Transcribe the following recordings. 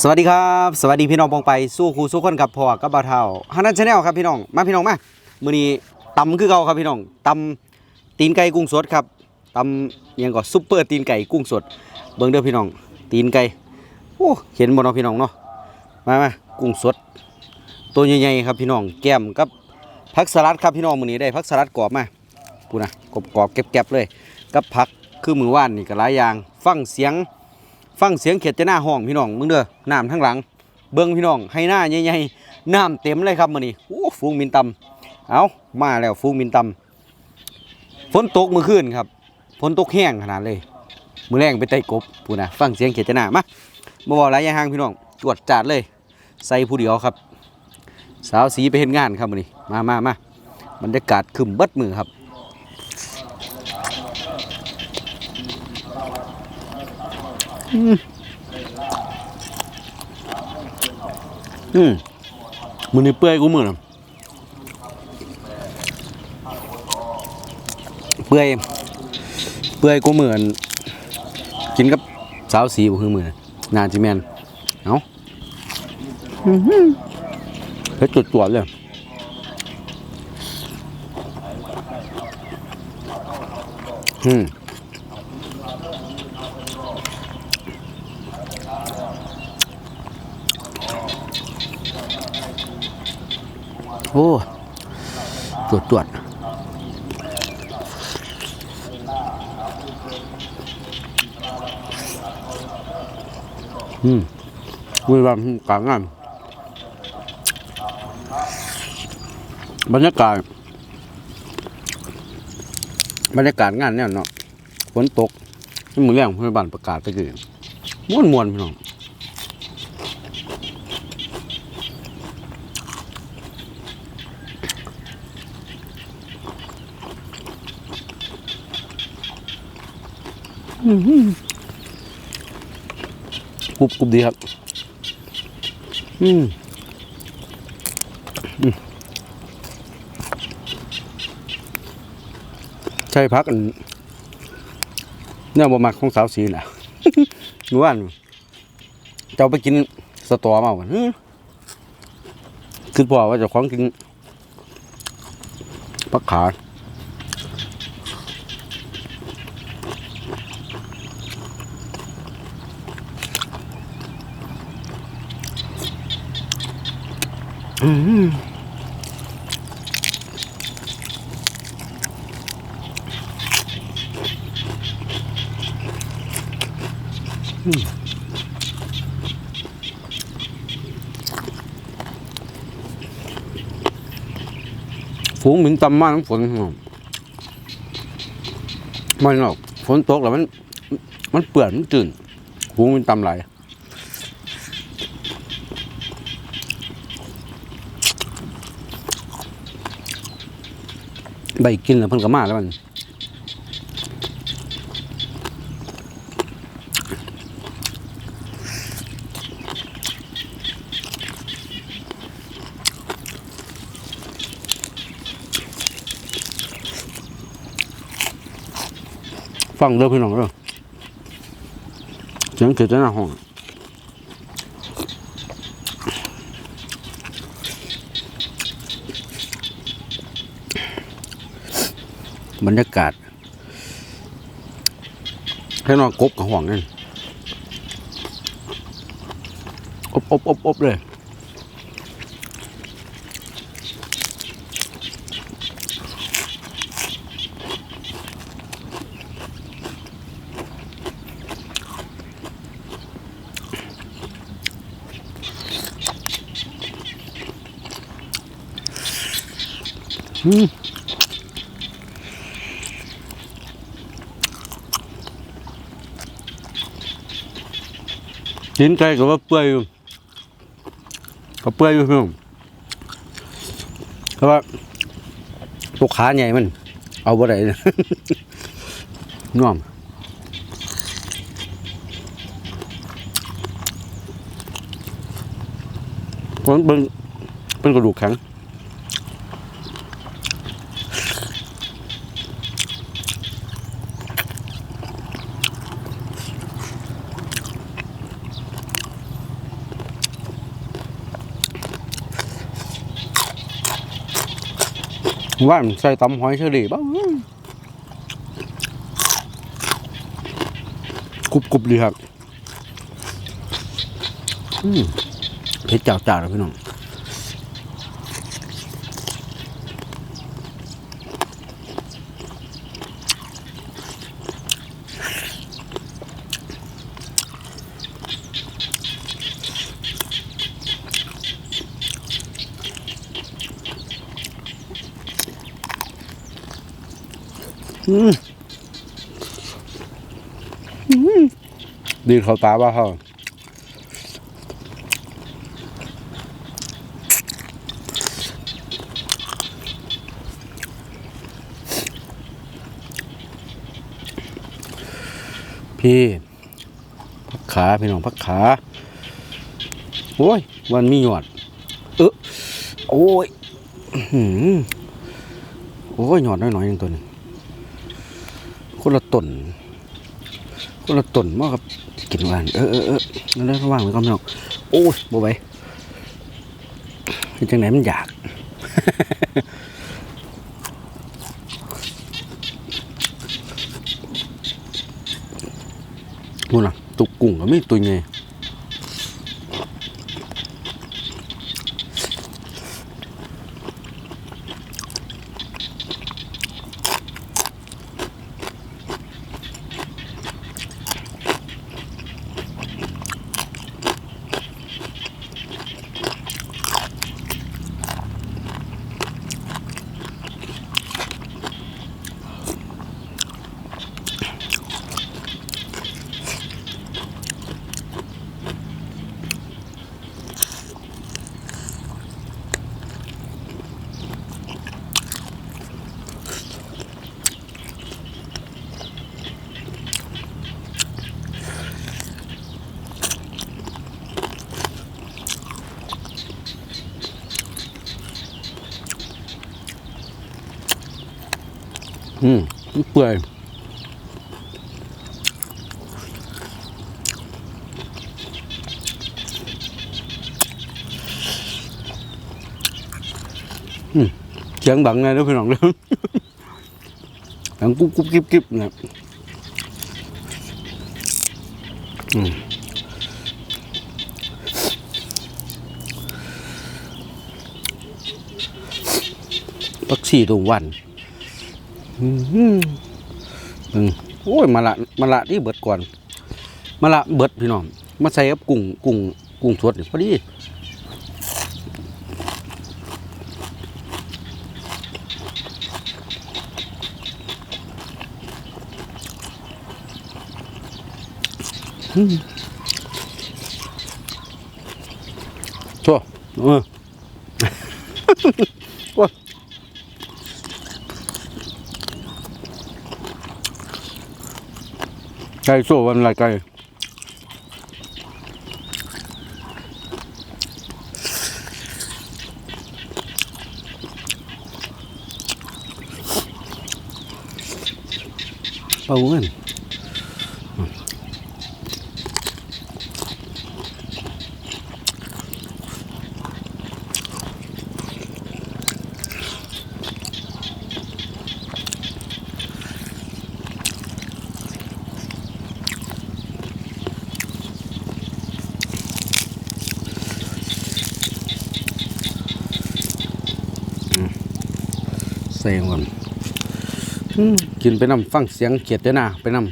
สวัสดีครับ สวัสดีพี่น้องปองไปสู้ครูสู้คนกับพ่อกับบ่าวเท่าฮันนันชาแนลครับพี่น้องมาพี่น้องมามื้อนี้ตำคือเก่าครับพี่น้องตำตีนไก่กุ้งสดครับตำอิหยังก็ซุปเปอร์ตีนไก่กุ้งสด เบิ่งเด้อพี่น้องตีนไก่โอ้เห็นบ่เนาะพี่น้องเนาะมามากุ้งสด ตัวใหญ่ๆครับพี่น้องแก้มกับผักสลัดครับพี่น้องมื้อนี้ได้ผักสลัดกรอบมาพูนะกรอบๆแก็บๆเลย กับผักคือมือว่านนี่ก็หลายอย่างฟังเสียง ฟังเสียงเขียดจะหน้าห้องพี่น้องมึงเด้อน้ำทั้งหลัง เบิ้งพี่น้องให้หน้าใหญ่ๆน้ำเต็มเลยครับมื้อนี้โอ้ฟูงมินตำเอามาแล้วฟูงมินตำฝนตกเมื่อคืนครับฝนตกแห้งขนาดเลยมือแรงไปไต่กบพูนะฟังเสียงเขียดจะหน้ามาบ่บอกหลายอยางห่างพี่น้องจวดจาดเลย ใส่ผู้เดียวครับ สาวสีไปเห็นงานครับมื้อนี้มามามาบรรยากาศคึมเบิดมือครับ อืมมือนี่เปื่อยกูมือนะเปื่อยเปื่อยกูมือน กินกับสาวสีบ่คือมือนะนานจิแมนเอาอื้อหือเผ็ดจุดตัวเลยอืม โอ้ตรวจตรวจอืมคุยแบบกลางงานบรรยากาศบรรยากาศงานเนี่ยเนาะฝนตกที่มือแรงพื่อนบ้านประกาศตะกี้ม้วนมวนๆพี่น้อง กรุบกรุบดีครับ อืมอืมใช่พักอันเนี่ยบ่มักของสาวสีน่ะหนูว่าหนูเจ้าไปกินสตอมากันคือพอว่าเจะของกินพักขา อืมอืมฝูงหมิน ตำมากน้ำฝนมันหรอกฝนตกแล้วมัน มันเปื่อนมันจืดหูมันตำไหลายใบกินแล้วเพิ่นก็มาแล้วมัน ฟังเด้อพี่น้องเด้อเสียงเกิดจากหน้าห้องบรรยากาศให้นอนกบกับห่วงนั่นอบอบอบอบเลย กินไก่ก็ว่าเปื่อยอยู่ก็เปื่อยอยู่พี่น้องเพราะว่าตัวขาใหญ่มัน เอาบ่ได้น่อมเพราะมันเป็นเป็นกระดูกแข็ง ว่ามันใส่ตำหอยเชอรี่บ้างกรุบกรุบดีครับอืมเผ็ดจ่าเลยพี่น้อง ดีเขาตาบ้าเขาพี่พักขาพี่น้องพักขาโอ้ยวันมีหยอดเออโอ้ยหือโอ้ยหยอดน้อยๆอย่างตัวนี้ คนละต้นคนละต้นมากครับกินวานเออเออเออนั่นเลยว่างไว้ก่อนพี่น้อกโอ้ยบ่ไปจังไหนมันอยากนู่นะตุกกุ้งก็ไม่ตัวไง อืมเปื่อยเสียงบังไงเด้อพี่น้องเด้อดังกุ๊บกุ๊บกิ๊บกิ๊บนะอืมปักสี่ตรงวัน อืมโอ้ยมาละมาละที่เบิดก่อนมาละเบิดพี่น้องมาใส่กับกุ้งกุ้งกุ้งสดพอดีอืมชั่วเออย ไก่สู้วันไรไก่ปลาอ้วนใส่ก่อนอืม กินไปนำฟังเสียงเขียดเด้อนะไปนำ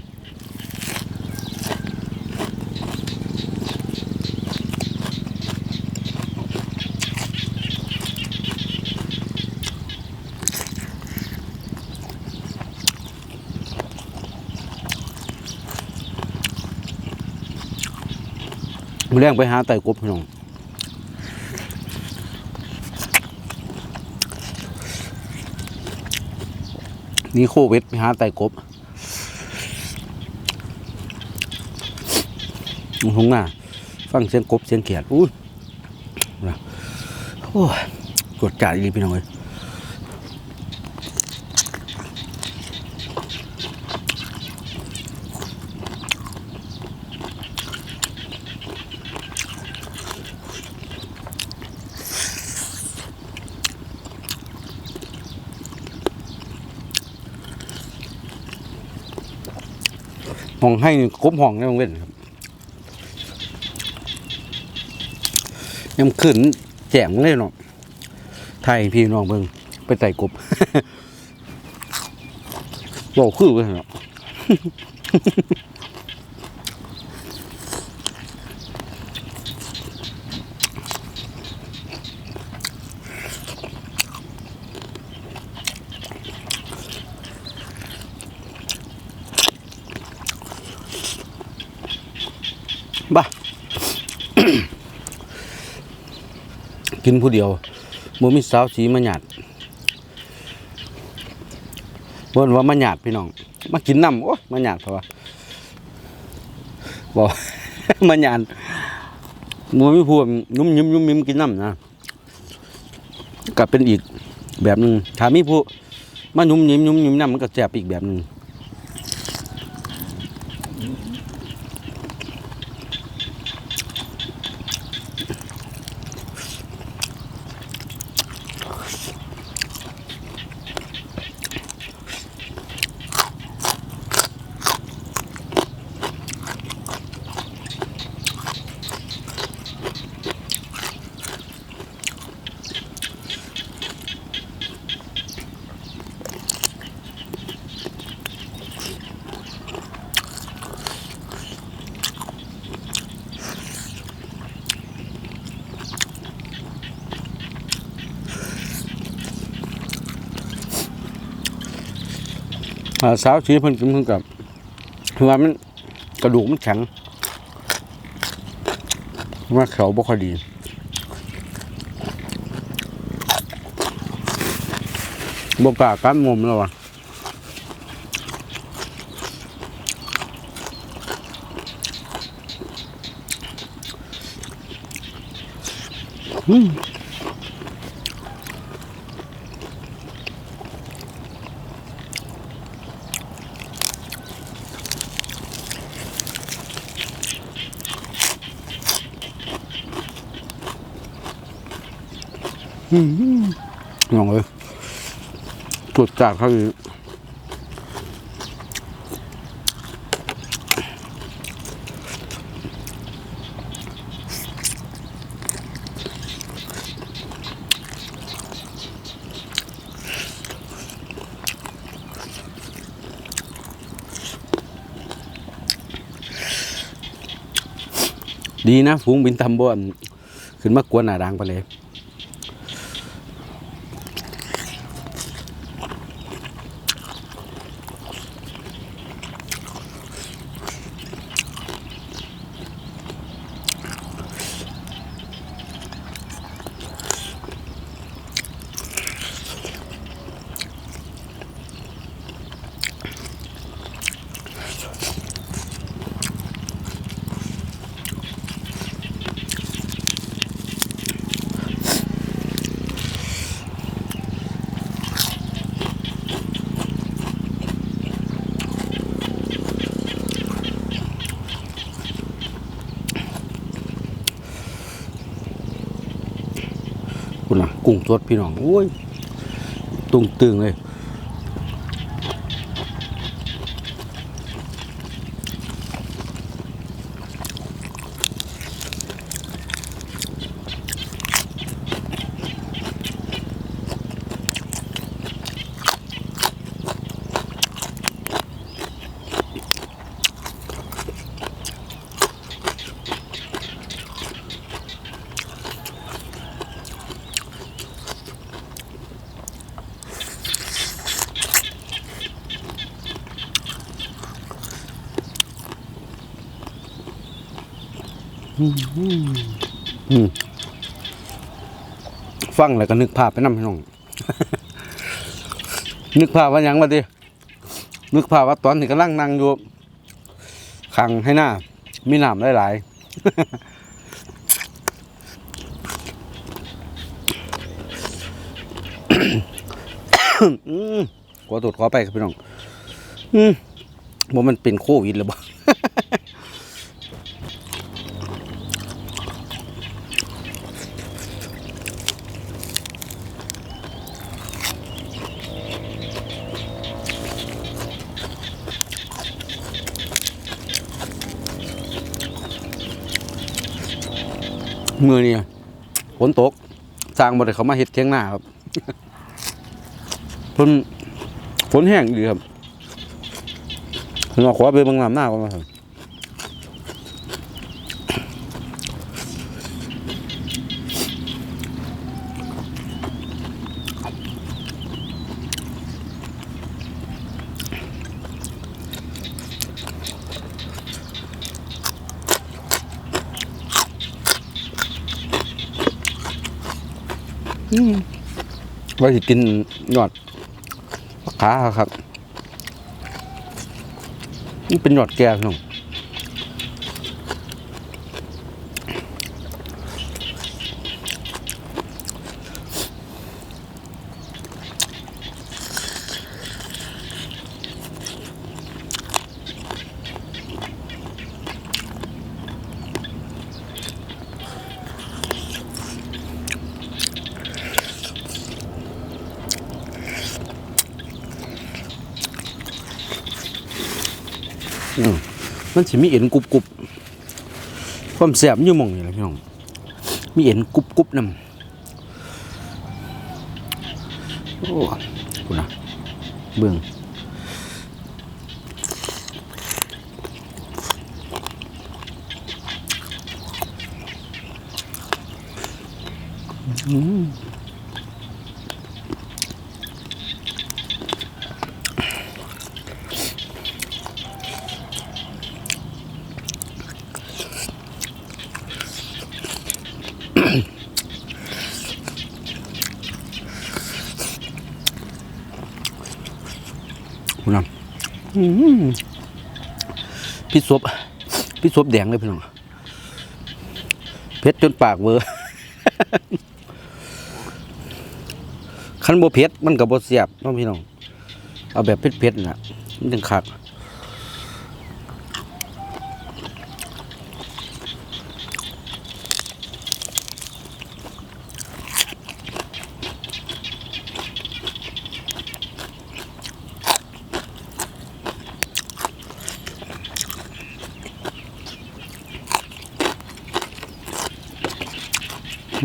มื้อแรงไปหาไต่กบพี่น้อง นี่โควิดไปหาไต่กบหงหน้าฟังเสียงกบเสียงเขียดอุ้ยโอ้ยกดจ่ายดีพี่น้องเลย ห้องให้นี่ครบห้องในโรงเรียนครับยังขึ้นแจ่มเลยเนาะไทยพี่น้องเบิ่งไปใส่กบบอกคือไปเนาะ บ้ากินผู้เดียวบ่มีสาวสีมาหยาดบ่นว่ามาหยาดพี่น้อง มากินน้ำโอ้ยมาหยาดเพราะว่าบอกมาหยาดบ่มีผู้ยุ่มยิ้มยุ่มยิ้มกินน้ำนะก็เป็นอีกแบบหนึ่งถ้ามีผู้มายุ่มยิ้มยุ่มยิ้มน้ำมันก็แซ่บอีกแบบหนึ่ง สาวสีเพิ่นกินเพิ่นกับคือว่ามันกระดูกมันแข็งว่าเขาบ่ค่อยดีบ่กล้ากันงมแล้วว่ะอืม ลองเลยตรวจจากเขาอีกดีนะฝูงบินทำบอนขึ้นมากวนหนาดังไปเลย กุ้งสดพี่น้องโอ้ยตุงตึงเลย ฟังแล้วก็นึกภาพไปนำพี่น้อง นึกภาพว่ายังวะดินึกภาพว่าตอนที่กำลังนั่งอยู่ขังให้หน้า มีน้ำหลายๆอืมขอตรวจขอไปครับพี่น้อง อืมว่ามันเป็นโควิดหรือเปล่า มือนี่ฝนตกสร้างบ่ได้เขามาเฮ็ดเที่ยงหน้าครับฝนฝนแห้งดีครับผมเอาขอไปเบิ่งน้ำหน้าก่อนครับ ว่าสิกินยอดขาครับ นี่เป็นยอดแก่น้อง อื มันสิมีเอ็นกรุบกรุบความแสบมันอยู่มองนี่แหละพี่น้องมีเอ็นกรุบกรุบนำโอ้คุณนะเบื้องอืม พี่น้องพี่ซบพี่ซบแดงเลยพี่น้องเพชรจนปากเวอร์ขันบ่เพชรมันกับ่เสียบน้องพี่น้อง เอาแบบเพชรเพชรน่ะมันจังคัก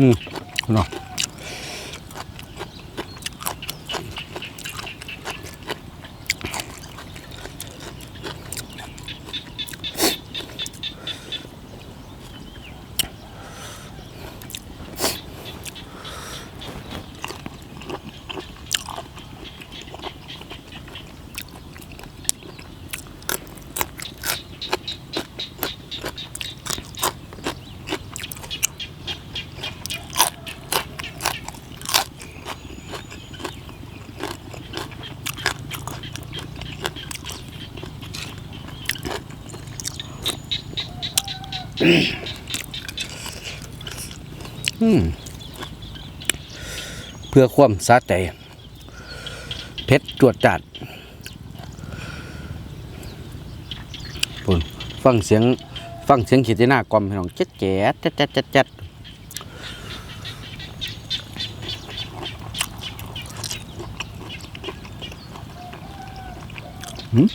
อืมเนาะ เพื่อความสะใจเผ็ดจวดจัดปุ่นฟังเสียง ฟังเสียงขีดหน้ากลมพี่น้องเจ๊ดแจ๊ดแจ๊ดแจ๊ดแจ๊ดแจ๊ดหืม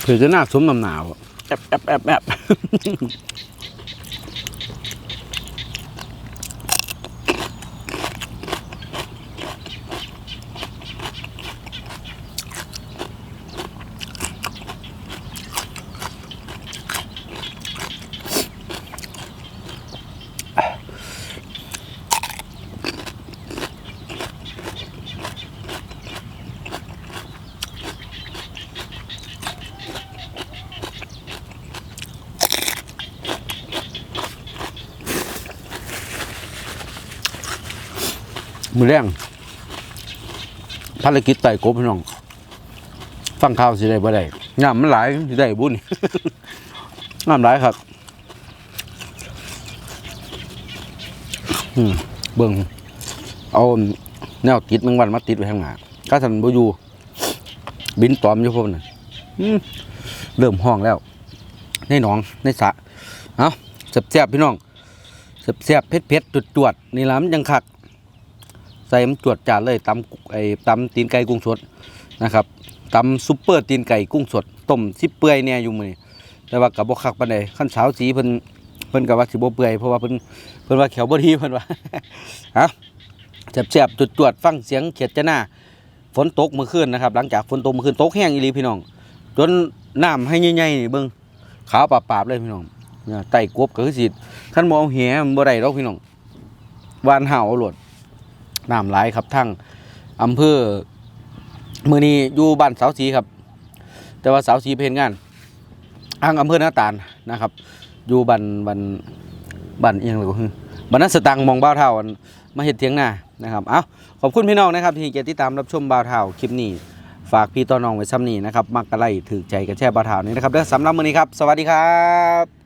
เพื่อจะหน้าสมน้ำหนาวอะ แอบแอบแอบแอบ มือแรงภารกิจไต่กบพี่น้อง ฟังข่าวสิได้บ่ได้งามมันหลายสิได้บุญงามหลายครับอืมเบิ่งเอาแนวติดแมงวันมาติดไว้ข้างหน้าถ้าท่านบ่อยู่บินตอมอยู่พวกนั้นเริ่มห้องแล้ว ในหนองในสระเอาแซ่บๆพี่น้องแซ่บๆเผ็ดๆจวดๆนี่ล่ะมันยังคัก ใส่มันจวดจานเลยตำไอ้ตำตีนไก่กุ้งสดนะครับตำซุปเปอร์ตีนไก่กุ้งสดต้มซิเปื่อยเนี่ยอยู่มือนี้แต่ว่ากับบ่คักปานใดขั้นสาวสีเพิ่นเพิ่นก็ว่าสิบเปื่อยเพราะว่าเพิ่นเพิ่นว่าแขวบดีเพิ่นว่าฮะแซ่บๆจวดฟังเสียงเขียดจะหน้าฝนตกเมื่อคืนนะครับ หลังจากฝนตกเมื่อคืนตกแห้งอีหลีพี่น้อง จนน้ำให้ใหญ่ๆนี่เบิ่งขาวปราบๆเลยพี่น้องเนี่ยไต่กบก็คือสิคันบ่เอาแหมันบ่ได้ดอกพี่น้องวานเห่าวเอาโลด น้ำหลายครับทั้งอำเภอมือนี้อยู่บ้านเสาสีครับ แต่ว่าเสาสีเพนงานทางอำเภอหน้าตาลนะครับ อยู่บันบันบันเอียงเลยก็คือบันนัสตังมองบ้าวเท่ามาเห็ดเทียงหน้านะครับเอาขอบคุณพี่น้องนะครับที่เกียรติตามรับชมบ้าวเท่าคลิปนี้ฝากพี่ต่อน้องไว้ซ้ำนี้นะครับมักกะไลถือใจกันแช่บ้าวเท่านี้นะครับเด้อสำหรับมือนี้ครับ สวัสดีครับ